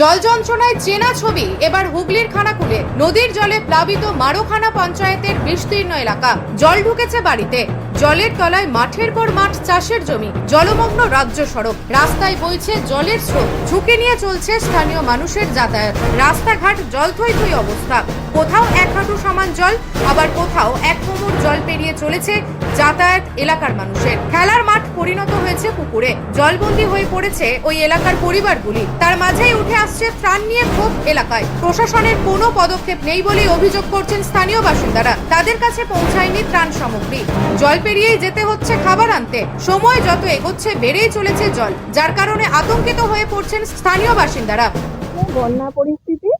জল যন্ত্রণায় চেনা ছবি, এবার হুগলির খানাকুলে। নদীর জলে প্লাবিত মারোখানা পঞ্চায়েতের বিস্তীর্ণ এলাকা। জল ঢুকেছে বাড়িতে। জলের তলায় মাঠের পর মাঠ চাষের জমি। জলমগ্ন রাজ্য সড়ক। রাস্তায় বইছে জলের স্রোত। ঝুঁকি নিয়ে চলছে স্থানীয় মানুষের যাতায়াত। রাস্তাঘাট জল থই থই অবস্থা। কোথাও এক হাঁটু সমান জল, আবার কোথাও এক কোমর জল পেরিয়ে চলেছে যাতায়াত এলাকার মানুষের। খেলার মাঠ পরিণত হয়েছে পুকুরে। জলবন্দী হয়ে পড়েছে ওই এলাকার পরিবারগুলি। তার মাঝেই উঠে আসছে ত্রাণ নিয়ে ক্ষোভ এলাকায়। প্রশাসনের কোনো পদক্ষেপ নেই বলেই অভিযোগ করছেন স্থানীয় বাসিন্দারা। তাদের কাছে পৌঁছায়নি ত্রাণ সামগ্রী। জল পেরিয়েই যেতে হচ্ছে খাবার আনতে। সময় যত এগোচ্ছে, বেড়েই চলেছে জল, যার কারণে আতঙ্কিত হয়ে পড়ছেন স্থানীয় বাসিন্দারা। বন্যা পরিস্থিতি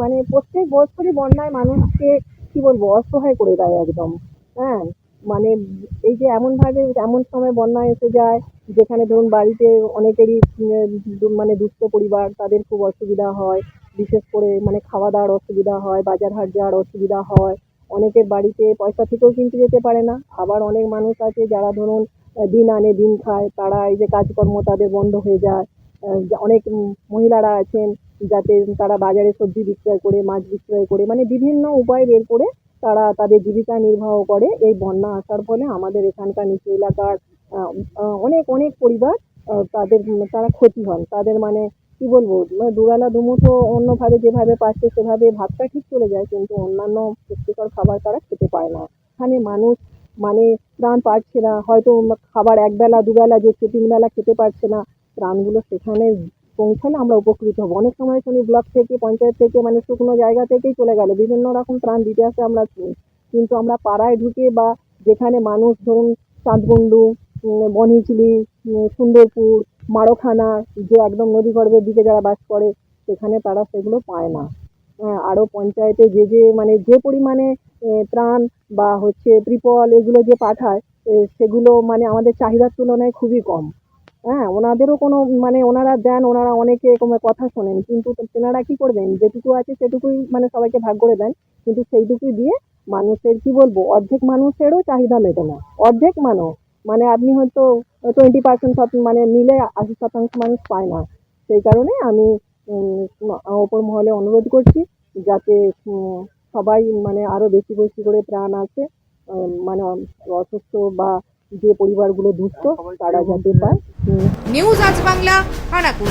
মানে প্রত্যেক বছরই বন্যায় মানুষকে, কি বলব, অসহায় করে দেয় একদম। হ্যাঁ মানে এই যে এমন ভাবে, এমন সময় বন্যা এসে যায়, যেখানে ধরুন বাড়িতে অনেকেরই মানে দুস্থ পরিবার, তাদের খুব অসুবিধা হয়। বিশেষ করে মানে খাওয়া দাওয়ার অসুবিধা হয় বাজার হাট যাওয়ার অসুবিধা হয়। অনেকের বাড়িতে পয়সা থেকেও কিনতে যেতে পারে না। আবার অনেক মানুষ আছে যারা ধরুন দিন আনে, দিন খায়। তারা এই যে কাজকর্ম তাদের বন্ধ হয়ে যায়। অনেক মহিলারা আছেন যাতে তারা বাজারে সবজি বিক্রয় করে, মাছ বিক্রয় করে মানে বিভিন্ন উপায় বের করে তারা তাদের জীবিকা নির্বাহ করে। এই বন্যা আসার ফলে আমাদের এখানকার নিচু এলাকার অনেক অনেক পরিবার তাদের, তারা ক্ষতি হন। তাদের মানে কি বলব মানে দুবেলা দুমুঠো অন্যভাবে যেভাবে পাচ্ছে সেভাবে ভাতটা ঠিক চলে যায়, কিন্তু অন্যান্য পুষ্টিকর খাবার তারা খেতে পায় না। এখানে মানুষ মানে প্রাণ পাচ্ছে না, হয়তো খাবার একবেলা, দুবেলা, যে তিনবেলা খেতে পারছে না, প্রাণগুলো সেখানে পৌঁছালে আমরা উপকৃত হব। অনেক সময় শুনি ব্লক থেকে পঞ্চায়েত থেকে মানে শুকনো জায়গা থেকেই চলে গেল। বিভিন্ন রকম ত্রাণ দিতে আসে আমরা কিন্তু আমরা পাড়ায় ঢুকে বা যেখানে মানুষ ধরুন চাঁদগুন্ডু উম, বনিচলি সুন্দরপুর মারোখানা যে একদম নদীগর্ভের দিকে যারা বাস করে সেখানে তারা সেগুলো পায় না। হ্যাঁ আরও পঞ্চায়েতে যে যে মানে যে পরিমাণে ত্রাণ বা হচ্ছে ত্রিপল এগুলো যে পাঠায় সেগুলো মানে আমাদের চাহিদার তুলনায় খুবই কম। হ্যাঁ ওনাদেরও কোনো মানে ওনারা দেন ওনারা অনেকে কোনো কথা শোনেন। কিন্তু তেনারা কি করবেন? যেটুকু আছে সেটুকুই মানে সবাইকে ভাগ করে দেন। কিন্তু সেইটুকুই দিয়ে মানুষের কি বলব অর্ধেক মানুষেরও চাহিদা মেটে না। অর্ধেক মানুষ। মানে আপনি হয়তো টোয়েন্টি পার্সেন্ট মানে মিলে আশি শতাংশ মানুষ পায় না। সেই কারণে আমি ওপর মহলে অনুরোধ করছি যাতে সবাই মানে আরও বেশি বেশি করে প্রাণ আছে মানে অসুস্থ বা যে পরিবারগুলো দুস্থ তারা যাতে পায়। নিউজ আজ বাংলা খানাকুল